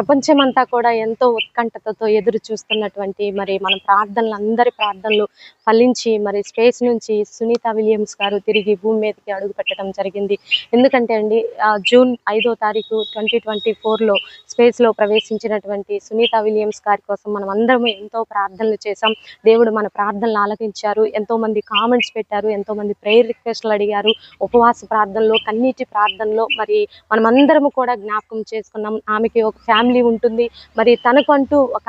ప్రపంచమంతా కూడా ఎంతో ఉత్కంఠతతో ఎదురు చూస్తున్నటువంటి మరి మన ప్రార్థనలు అందరి ప్రార్థనలు ఫలించి మరి స్పేస్ నుంచి సునీత విలియమ్స్ గారు తిరిగి భూమి మీదకి అడుగు పెట్టడం జరిగింది. ఎందుకంటే అండి జూన్ ఐదో తారీఖు ట్వంటీ ట్వంటీ ఫోర్లో స్పేస్లో ప్రవేశించినటువంటి సునీత విలియమ్స్ గారి కోసం మనం అందరం ఎంతో ప్రార్థనలు చేశాం. దేవుడు మన ప్రార్థనలు ఆలకించారు. ఎంతోమంది కామెంట్స్ పెట్టారు. ఎంతోమంది ప్రేయర్ రిక్వెస్ట్లు అడిగారు. ఉపవాస ప్రార్థనలో కన్నీటి ప్రార్థనలో మరి మనమందరము కూడా జ్ఞాపకం చేసుకున్నాం. ఆమెకి ఒక ఫ్యామిలీ ఉంటుంది. మరి తనకంటూ ఒక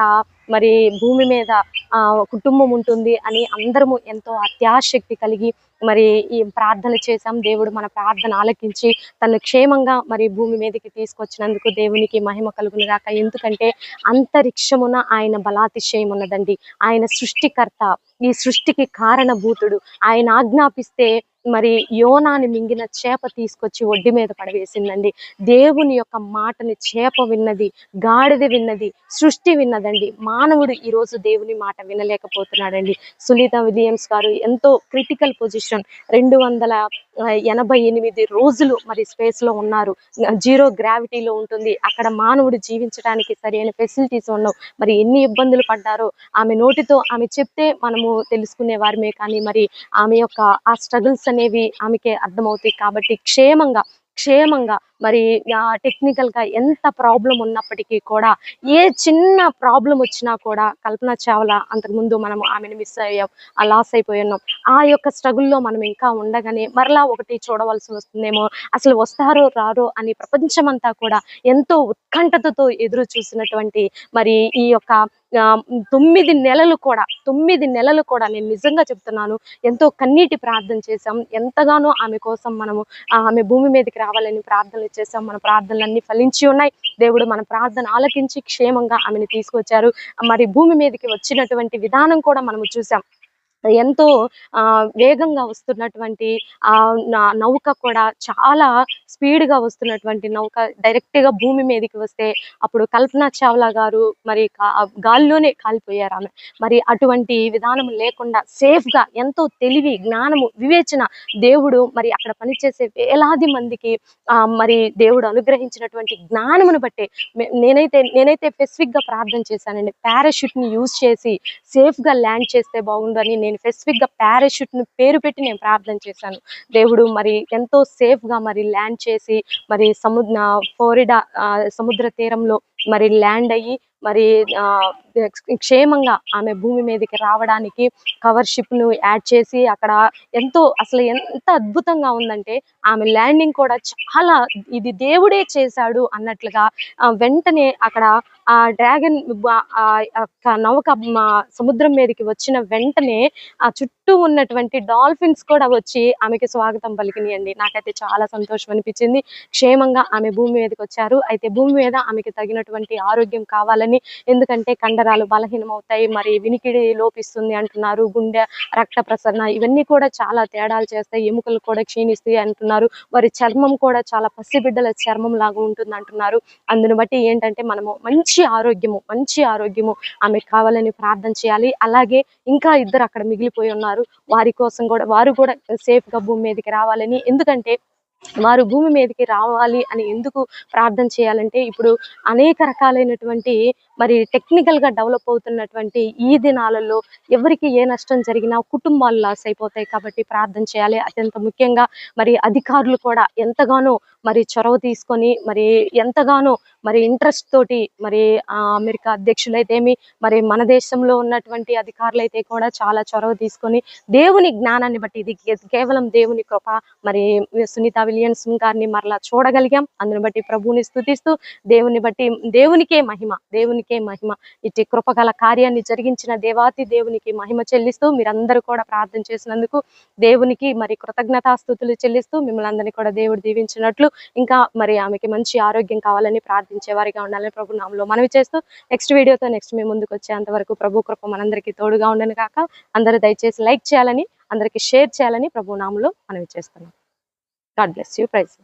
మరి భూమి మీద ఆ, కుటుంబం ఉంటుంది అని అందరము ఎంతో అత్యాశక్తి కలిగి మరి ఈ ప్రార్థన చేశాం. దేవుడు మన ప్రార్థన ఆలకించి తను క్షేమంగా మరి భూమి మీదకి తీసుకొచ్చినందుకు దేవునికి మహిమ కలుగును గాక. ఎందుకంటే అంతరిక్షమున ఆయన బలాతిశయం ఉన్నదండి. ఆయన సృష్టికర్త ఈ సృష్టికి కారణభూతుడు. ఆయన ఆజ్ఞాపిస్తే మరి యోనాని మింగిన చేప తీసుకొచ్చి ఒడ్డి మీద పడవేసిందండి. దేవుని యొక్క మాటని చేప విన్నది గాడిద విన్నది సృష్టి విన్నదండి. మానవుడు ఈ రోజు దేవుని మాట వినలేకపోతున్నాడండి. సునీత విలియమ్స్ గారు ఎంతో క్రిటికల్ పొజిషన్. రెండు వందల ఎనభై ఎనిమిది రోజులు మరి స్పేస్లో ఉన్నారు. జీరో గ్రావిటీలో ఉంటుంది. అక్కడ మానవుడు జీవించడానికి సరైన ఫెసిలిటీస్ ఉండవు. మరి ఎన్ని ఇబ్బందులు పడ్డారో ఆమె నోటితో ఆమె చెప్తే మనము తెలుసుకునే వారమే కానీ మరి ఆమె యొక్క ఆ స్ట్రగుల్స్ అనేవి ఆమెకే అర్థమవుతాయి. కాబట్టి క్షేమంగా క్షేమంగా మరి టెక్నికల్గా ఎంత ప్రాబ్లం ఉన్నప్పటికీ కూడా ఏ చిన్న ప్రాబ్లం వచ్చినా కూడా కల్పన చావ్లా అంతకుముందు మనం ఆమెను మిస్ అయ్యాం ఆ లాస్ అయిపోయి ఉన్నాం. ఆ యొక్క స్ట్రగుల్లో మనం ఇంకా ఉండగానే మరలా ఒకటి చూడవలసి వస్తుందేమో అసలు వస్తారో రారో అని ప్రపంచమంతా కూడా ఎంతో ఉత్కంఠతతో ఎదురు చూసినటువంటి మరి ఈ యొక్క తొమ్మిది నెలలు కూడా తొమ్మిది నెలలు కూడా నేను నిజంగా చెప్తున్నాను ఎంతో కన్నీటి ప్రార్థన చేశాం ఎంతగానో ఆమె కోసం మనము ఆమె భూమి మీదకి రావాలని ప్రార్థనలు చేశాం. మన ప్రార్థనలన్నీ ఫలించి ఉన్నాయి. దేవుడు మన ప్రార్థన ఆలకించి క్షేమంగా ఆమెను తీసుకొచ్చారు. మరి భూమి మీదకి వచ్చినటువంటి విధానం కూడా మనము చూసాం ఎంతో ఆ వేగంగా వస్తున్నటువంటి ఆ నౌక కూడా చాలా స్పీడ్గా వస్తున్నటువంటి నౌక. డైరెక్ట్గా భూమి మీదకి వస్తే అప్పుడు కల్పన చావ్లా గారు మరి కా- గాల్లోనే కాలిపోయారు ఆమె. మరి అటువంటి విధానం లేకుండా సేఫ్గా ఎంతో తెలివి జ్ఞానము వివేచన దేవుడు మరి అక్కడ పనిచేసే వేలాది మందికి ఆ మరి దేవుడు అనుగ్రహించినటువంటి జ్ఞానమును బట్టే నేనైతే నేనైతే స్పెసిఫిక్గా ప్రార్థన చేశానండి. పారాషూట్ని యూజ్ చేసి సేఫ్గా ల్యాండ్ చేస్తే బాగుందని నేను స్పెసిఫిక్గా పారాషూట్ని పేరు పెట్టి నేను ప్రార్థన చేశాను. దేవుడు మరి ఎంతో సేఫ్గా మరి ల్యాండ్ చేసి మరి సముద్ర ఫోరిడా సముద్ర తీరంలో మరి ల్యాండ్ అయ్యి మరి ఆ, క్షేమంగా ఆమె భూమి మీదకి రావడానికి కవర్షిప్ను ను యాడ్ చేసి అక్కడ ఎంతో అసలు ఎంత అద్భుతంగా ఉందంటే ఆమె ల్యాండింగ్ కూడా చాలా ఇది దేవుడే చేశాడు అన్నట్లుగా ఆ, వెంటనే అక్కడ ఆ డ్రాగన్ ఆ యొక్క నౌక మా సముద్రం మీదకి వచ్చిన వెంటనే ఆ చుట్టూ ఉన్నటువంటి డాల్ఫిన్స్ కూడా వచ్చి ఆమెకి స్వాగతం పలికినాయండి. నాకైతే చాలా సంతోషం అనిపించింది. క్షేమంగా ఆమె భూమి మీదకి వచ్చారు. అయితే భూమి మీద ఆమెకి తగినటువంటి ఆరోగ్యం కావాలని ఎందుకంటే కండరాలు బలహీనం అవుతాయి మరి వినికిడి లోపిస్తుంది అంటున్నారు గుండె రక్త ప్రసరణ ఇవన్నీ కూడా చాలా తేడాలు చేస్తాయి ఎముకలు కూడా క్షీణిస్తాయి అంటున్నారు వారి చర్మం కూడా చాలా పసిబిడ్డల చర్మం లాగా ఉంటుంది అంటున్నారు. అందుని బట్టి ఏంటంటే మనము మంచి ఆరోగ్యము మంచి ఆరోగ్యము ఆమె కావాలని ప్రార్థన చేయాలి. అలాగే ఇంకా ఇద్దరు అక్కడ మిగిలిపోయి ఉన్నారు. వారి కోసం కూడా వారు కూడా సేఫ్గా భూమి మీదకి రావాలని. ఎందుకంటే వారు భూమి మీదకి రావాలి అని ఎందుకు ప్రార్థన చేయాలంటే ఇప్పుడు అనేక రకాలైనటువంటి మరి టెక్నికల్గా డెవలప్ అవుతున్నటువంటి ఈ దినాలలో ఎవరికి ఏ నష్టం జరిగినా కుటుంబాలు లాస్ అయిపోతాయి కాబట్టి ప్రార్థన చేయాలి. అత్యంత ముఖ్యంగా మరి అధికారులు కూడా ఎంతగానో మరి చొరవ తీసుకొని మరి ఎంతగానో మరి ఇంట్రెస్ట్ తోటి మరి ఆ, అమెరికా అధ్యక్షులైతేమి మరి మన దేశంలో ఉన్నటువంటి అధికారులు అయితే కూడా చాలా చొరవ తీసుకొని దేవుని జ్ఞానాన్ని బట్టి ఇది కేవలం దేవుని కృప మరి సునీత విలియన్స్ గారిని మరలా చూడగలిగాం. అందుని బట్టి ప్రభువుని స్థుతిస్తూ దేవుని బట్టి దేవునికే మహిమ దేవునికే మహిమ. ఇటు కృపగల కార్యాన్ని జరిగించిన దేవాతి దేవునికి మహిమ చెల్లిస్తూ మీరందరూ కూడా ప్రార్థన చేసినందుకు దేవునికి మరి కృతజ్ఞతాస్థుతులు చెల్లిస్తూ మిమ్మల్ని అందరినీ కూడా దేవుడు దీవించినట్లు ఇంకా మరి ఆమెకి మంచి ఆరోగ్యం కావాలని ప్రార్థించే వారిగా ఉండాలని ప్రభు నామలో మనవి చేస్తూ నెక్స్ట్ వీడియోతో నెక్స్ట్ మేము ముందుకు వచ్చేంత వరకు ప్రభు కృప మనందరికీ తోడుగా ఉండను కాక అందరూ దయచేసి లైక్ చేయాలని అందరికీ షేర్ చేయాలని ప్రభు నామలో మనవి చేస్తున్నాం. God bless you praise